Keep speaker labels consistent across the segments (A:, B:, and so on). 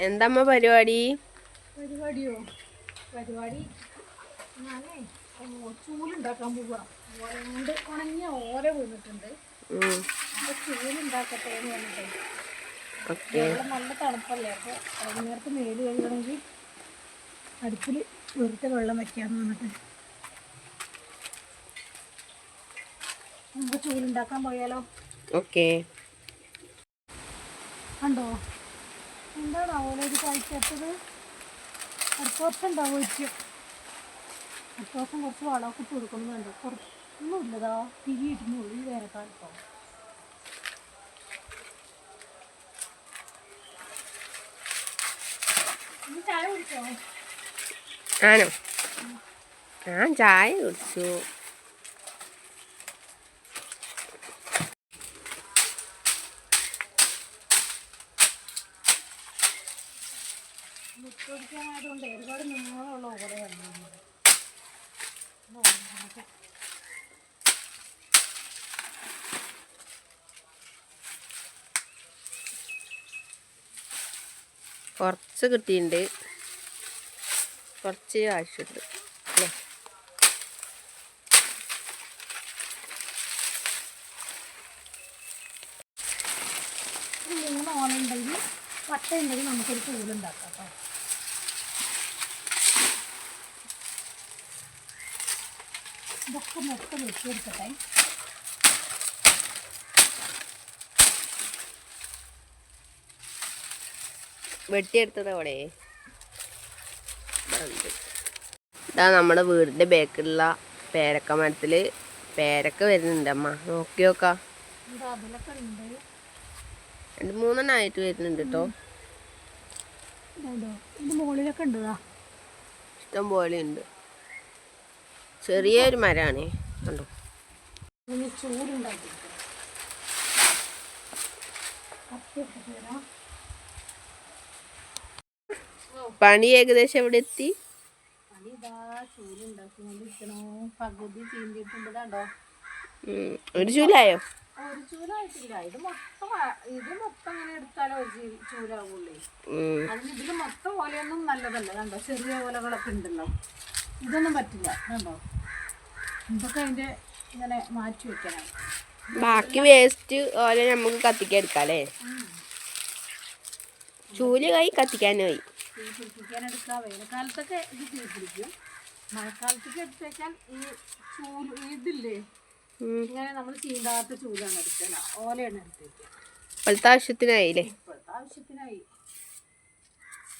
A: എന്തമ്മ പരിപാടി?
B: പരിപാടിയോ? പരിപാടി? ഞാനേ ചൂലുണ്ടാക്കാൻ പോവാ. ഉണങ്ങിയ വീണിട്ടുണ്ട്. ചൂലുണ്ടാക്കട്ടെ എന്ന് പറഞ്ഞിട്ട്. നല്ല തണുപ്പല്ലേ? അപ്പൊ വൈകുന്നേരത്ത് മേൽ കഴുകണമെങ്കിൽ അടുപ്പിൽ വെറുതെ വെള്ളം വെക്കാന്ന് പറഞ്ഞിട്ട്. നമുക്ക് ചൂലുണ്ടാക്കാൻ പോയാലോ?
A: ഓക്കെ.
B: കണ്ടോ? എന്താണ് ഓല ഇത് കഴിക്കാത്തത് അടുത്ത വർഷം ഉണ്ടാവും ഒരിക്കും അടുത്ത വർഷം കുറച്ച് വളമൊക്കെ ഇട്ട് കൊടുക്കുന്നുണ്ട് കുറച്ചൊന്നുമില്ലതാ. തിരി ഇടുന്നുള്ളൂ ഈ വേനൽക്കാലത്തോ ചായ കുടിച്ചോ?
A: ആണോ ഞാൻ ചായ കുടിച്ചു.
B: മുറ്റടിക്കാനായതുകൊണ്ട് ഒരുപാട് നീളമുള്ള ഉണങ്ങാതെ.
A: കുറച്ച് കിട്ടിയിട്ടുണ്ട്. കുറച്ച് ആവശ്യമുണ്ട്. അല്ലേ?
B: ഒരു മൂന്ന് ഓലുണ്ടെങ്കിൽ പട്ട ഉണ്ടെങ്കിൽ നമുക്കൊരു കൂടുണ്ടാക്കാം കേട്ടോ. ഇതൊക്കെ മൊത്തം വെച്ചെടുക്കട്ടെ
A: വെട്ടിയെടുത്തത് അവിടെ. ഇതാ നമ്മുടെ വീടിന്റെ ബാക്കിലുള്ള പേരക്ക മരത്തിൽ പേരക്ക വരുന്നുണ്ട് അമ്മ. നോക്കി നോക്കാം.
B: രണ്ടു അതിലൊക്കെ ഉണ്ട്.
A: രണ്ട് മൂന്നെണ്ണം ആയിട്ട് വരുന്നുണ്ട് കേട്ടോ.
B: മുകളിലൊക്കെ ഉണ്ട്.
A: ഇഷ്ടം പോലെ ഉണ്ട്. ചെറിയൊരു മരമാണ് കണ്ടോ? പണി ഏകദേശം എവിടെ എത്തി? ഒരു ചൂലായോ?
B: ഒരു ചൂലായിട്ടില്ല. ഇത് മൊത്തം ഇത് മൊത്തം അങ്ങനെ എടുത്താലോ ഒരു ചൂലാവുള്ളേ. അതിന് ഇതിൽ മൊത്തം ഓലയൊന്നും നല്ലതല്ല. കണ്ടോ? ചെറിയ ഓലകളൊക്കെ ഉണ്ടല്ലോ. ഇതൊന്നും പറ്റില്ല. കണ്ടോ? ഇതൊക്കെ അതിന്റെ ഇങ്ങനെ മാറ്റി വെക്കണം.
A: ബാക്കി വേസ്റ്റ് ഓല നമുക്ക് കത്തിക്കാൻ എടുക്കാം അല്ലേ ചൂൽ കൈ കത്തിക്കാനായി
B: തീ പിടിപ്പിക്കാൻ എടുക്കാം. വേനൽക്കാലത്തൊക്കെ ഇത് തീ പിടിക്കും മഴക്കാലത്തേക്ക് എടുത്തേക്കാൻ ഈ ചൂൽ ഇതില്ലേ? ഇങ്ങനെ നമ്മൾ ചീന്താത്ത ചൂലാണ് എടുക്കല. ഓലയാണ് എടുത്തേക്കുക
A: ഇപ്പോഴത്തെ ആവശ്യത്തിനായില്ലേ?
B: ഇപ്പോഴത്തെ ആവശ്യത്തിനായി.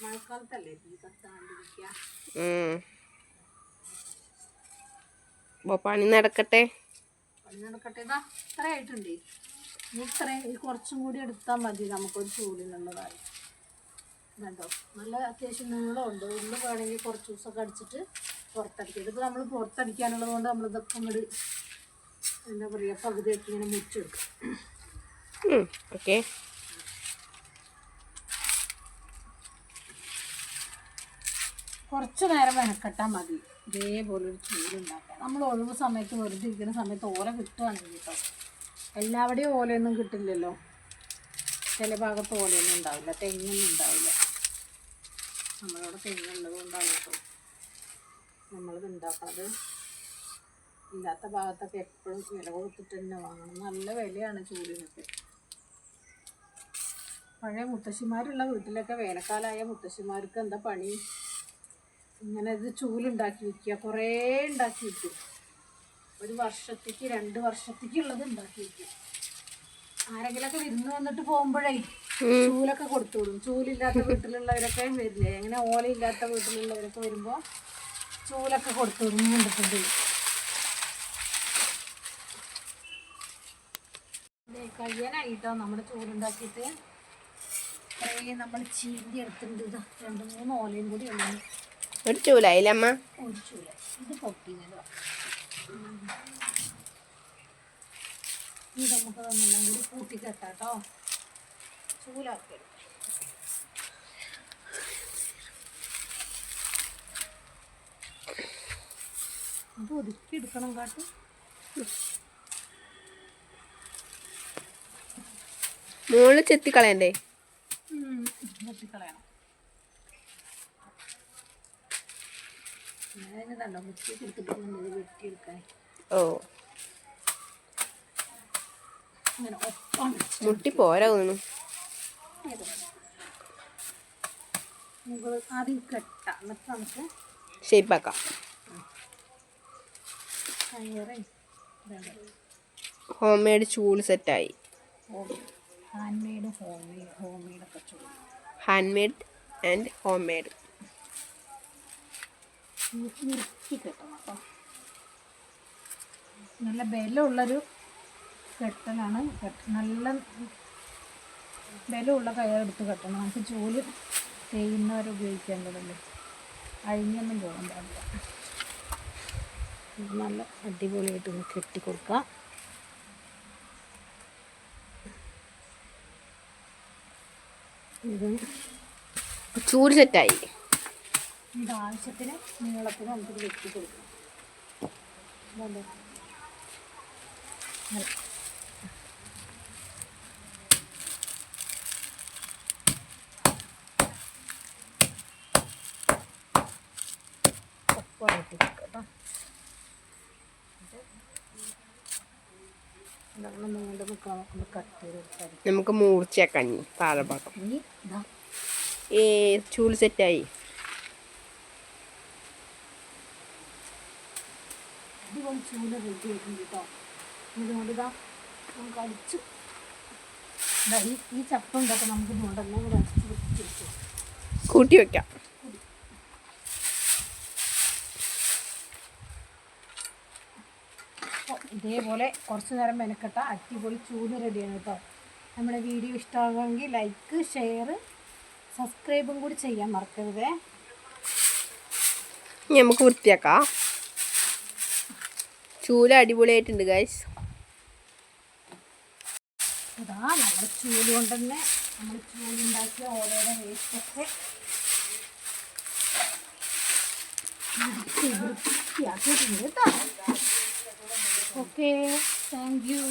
B: മഴക്കാലത്തല്ലേ തീ കത്താണ്ടിരിക്കുക
A: ഉം. അപ്പൊ പണി നടക്കട്ടെ?
B: പണി നടക്കട്ടെ. ഇതാ ഇത്ര ആയിട്ടുണ്ട്. ഇനി ഇത്രയും കുറച്ചും കൂടി എടുത്താൽ മതി നമുക്കൊരു ചൂടിനുള്ളതായി ഇതുണ്ടോ? നല്ല അത്യാവശ്യം നീളമുണ്ട്. ഉള്ളിൽ വേണമെങ്കിൽ കുറച്ച് ദിവസമൊക്കെ അടിച്ചിട്ട് പുറത്തടിക്കുക ഇതിപ്പോൾ നമ്മൾ പുറത്തടിക്കാനുള്ളത് കൊണ്ട് നമ്മൾ ഇതൊക്കെ ഇങ്ങോട്ട് എന്താ പറയുക പകുതിയൊക്കെ ഇങ്ങനെ മുറിച്ചെടുക്കും.
A: ഓക്കെ.
B: കുറച്ച് നേരം വെനക്കെട്ടാൽ മതി. ഇതേപോലെ ഒരു ചൂടുണ്ടാക്കാം നമ്മൾ ഒഴിവ് സമയത്ത് വെറുതെ ഇരിക്കുന്ന സമയത്ത് ഓല കിട്ടുകയാണെങ്കിൽ കേട്ടോ. എല്ലാവിടെയും ഓലയൊന്നും കിട്ടില്ലല്ലോ. ചില ഭാഗത്ത് ഓലയൊന്നും ഉണ്ടാവില്ല. തെങ്ങൊന്നും ഉണ്ടാവില്ല. നമ്മളവിടെ തെങ്ങുള്ളത് കൊണ്ടാണ് കേട്ടോ നമ്മളിത് ഉണ്ടാക്കുന്നത് ഇല്ലാത്ത ഭാഗത്തൊക്കെ എപ്പോഴും വില കൊടുത്തിട്ട് തന്നെ വാങ്ങണം. നല്ല വിലയാണ് ചൂടിനൊക്കെ. പഴയ മുത്തശ്ശിമാരുള്ള വീട്ടിലൊക്കെ വേനൽക്കാലമായ മുത്തശ്ശിമാർക്ക് എന്താ പണി? ഇങ്ങനെ ഇത് ചൂലുണ്ടാക്കി വെക്കുക. കുറേ ഉണ്ടാക്കി വെക്കും. ഒരു വർഷത്തേക്ക് രണ്ട് വർഷത്തേക്കുള്ളത് ഉണ്ടാക്കി വെക്കും. ആരെങ്കിലൊക്കെ വിരുന്ന് വന്നിട്ട് പോകുമ്പോഴേ ചൂലൊക്കെ കൊടുത്തു വിടും. ചൂലില്ലാത്ത വീട്ടിലുള്ളവരൊക്കെ വരില്ലേ അങ്ങനെ ഓലയില്ലാത്ത വീട്ടിലുള്ളവരൊക്കെ വരുമ്പോൾ ചൂലൊക്കെ കൊടുത്തു വിടും. കണ്ടിട്ടുണ്ട് കഴിയാനായിട്ടോ നമ്മുടെ ചൂലുണ്ടാക്കിയിട്ട്? കുറേ നമ്മൾ ചീന്തി എടുത്തിട്ടുണ്ട്. രണ്ട് മൂന്ന് ഓലയും കൂടി ഉള്ളു.
A: ഒരു ചൂലായില്ലേ അമ്മ?
B: നമുക്ക് കൂടി കൂട്ടി കെട്ടാട്ടോ ചൂലാക്കി അത് ഒതുക്കി എടുക്കണം കാട്ട്.
A: മുകളിൽ ചെത്തിക്കളയണ്ടേ?
B: വെട്ടിക്കളയണം എടുത്തിട്ടുണ്ട് വെട്ടിയെടുക്കാൻ.
A: ഓ.
B: ഇങ്ങനെ ഒപ്പം
A: മുട്ടി പോരാ തോന്നുന്നു.
B: ആദ്യം കെട്ടാം. എന്നിട്ട് നമുക്ക്
A: ഷേപ്പാക്കാം
B: കയറേ. ഇതാണ്
A: ഹോം മെയ്ഡ് ചൂട് സെറ്റായി
B: hand made home made home മെയ്ഡൊക്കെ ചൂട്
A: hand made and home made
B: നിർത്തി കെട്ടണം കേട്ടോ നല്ല ബലമുള്ളൊരു കെട്ടലാണ്. കെട്ട നല്ല ബലമുള്ള കയറെടുത്ത് കെട്ടണം. നമുക്ക് ജോലി ചെയ്യുന്നവർ ഉപയോഗിക്കേണ്ടതല്ലേ? അഴിഞ്ഞൊന്നും പോകാൻ പാടില്ല ഇത് നല്ല അടിപൊളിയായിട്ട് ഒന്ന് കെട്ടി കൊടുക്കാം. ഇത്
A: ചൂട് സെറ്റായി
B: ഇത് ആവശ്യത്തിന് നീളത്തിന് നമുക്കിത് വെട്ടി കൊടുക്കണം. ഒപ്പം വെട്ടി കൊടുക്കാം കേട്ടോ.
A: നമുക്ക് മൂർച്ചയാക്കാം താഴെ ഭാഗം. ഏ ചൂട് സെറ്റായി
B: അടിപൊളി ചൂല റെഡി ആയിട്ടുണ്ട് കേട്ടോ ഇതുകൊണ്ട് ഇതാ നമുക്ക് അടിച്ചു ഇതാ ഈ ഈ ചപ്പ ഇതൊക്കെ നമുക്ക് ഇതുകൊണ്ടെല്ലാം കൂടെ അടിച്ച് വെച്ചു.
A: കൂട്ടി വെക്കാം.
B: ഇതേപോലെ കുറച്ച് നേരം മെനക്കെട്ട അടിപൊളി ചൂട് റെഡിയാണ് കേട്ടോ നമ്മുടെ വീഡിയോ ഇഷ്ടമാകുമെങ്കിൽ ലൈക്ക് ഷെയർ സബ്സ്ക്രൈബും കൂടി ചെയ്യാൻ മറക്കരുതേ.
A: നമുക്ക് വൃത്തിയാക്കാം. ചൂല അടിപൊളിയായിട്ടുണ്ട് ഗൈസ്
B: ഇതാ നമ്മുടെ ചൂൽ കൊണ്ട് തന്നെ നമ്മൾ ചൂലുണ്ടാക്കിയ ഓരോരോ വേസ്റ്റൊക്കെ വൃത്തി വൃത്തിയാക്കിയിട്ടുണ്ട് കേട്ടോ ഓക്കെ താങ്ക് യു